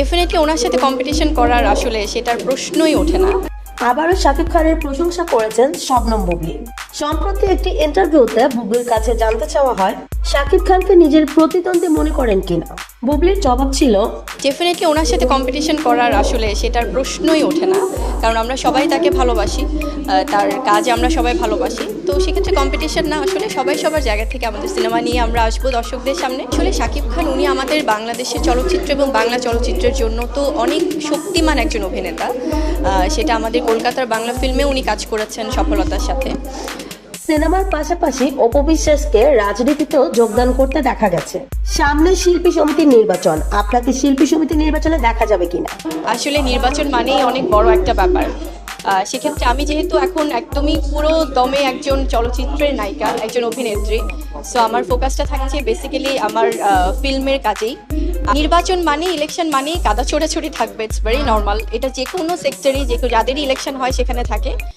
Definitely ওনার সাথে competition করার আসলে সেটার প্রশ্নই ওঠে না। আবারও শাকিব খানের প্রশংসা করেছেন শবনম বুবলি। সম্প্রতি একটি ইন্টারভিউতে বুবলির কাছে জানতে চাওয়া হয়, শাকিব খানকে নিজের প্রতিদ্বন্দ্বী মনে করেন কিনা। বুবলির জবাব ছিল, ডেফিনেটলি ওনার সাথে কম্পিটিশন করার আসলে সেটার প্রশ্নই ওঠে না। কারণ আমরা সবাই তাকে ভালোবাসি তার কাজ আমরা সবাই ভালোবাসি। তো সেক্ষেত্রে কম্পিটিশন না আসলে সবাই সবার জায়গা থেকে আমাদের সিনেমা নিয়ে আমরা আসব দর্শকদের সামনে। আসলে শাকিব খান, উনি আমাদের বাংলাদেশের চলচ্চিত্র এবং বাংলা চলচ্চিত্রের জন্য তো অনেক শক্তিমান একজন অভিনেতা। সেটা আমাদের কলকাতার বাংলা ফিল্মে উনি কাজ করেছেন সফলতার সাথে। সিনেমার পাশাপাশি অপবিশ্বাসকে রাজনীতিতেও যোগদান করতে দেখা গেছে। সামনে শিল্পী সমিতির নির্বাচন। আপনাকে শিল্পী সমিতির নির্বাচনে দেখা যাবে কিনা? আসলে নির্বাচন মানেই অনেক বড় একটা ব্যাপার। সেক্ষেত্রে আমি যেহেতু এখন একদমই পুরো দমে একজন চলচ্চিত্রের নায়িকা, একজন অভিনেত্রী সো আমার ফোকাসটা থাকছে বেসিক্যালি আমার ফিল্মের কাজেই। নির্বাচন মানে ইলেকশন মানেই কাদা ছোড়াছড়ি থাকবে ইটস ভেরি নর্মাল এটা যে কোনো সেক্টরেই যে যাদেরই ইলেকশন হয় সেখানে থাকে।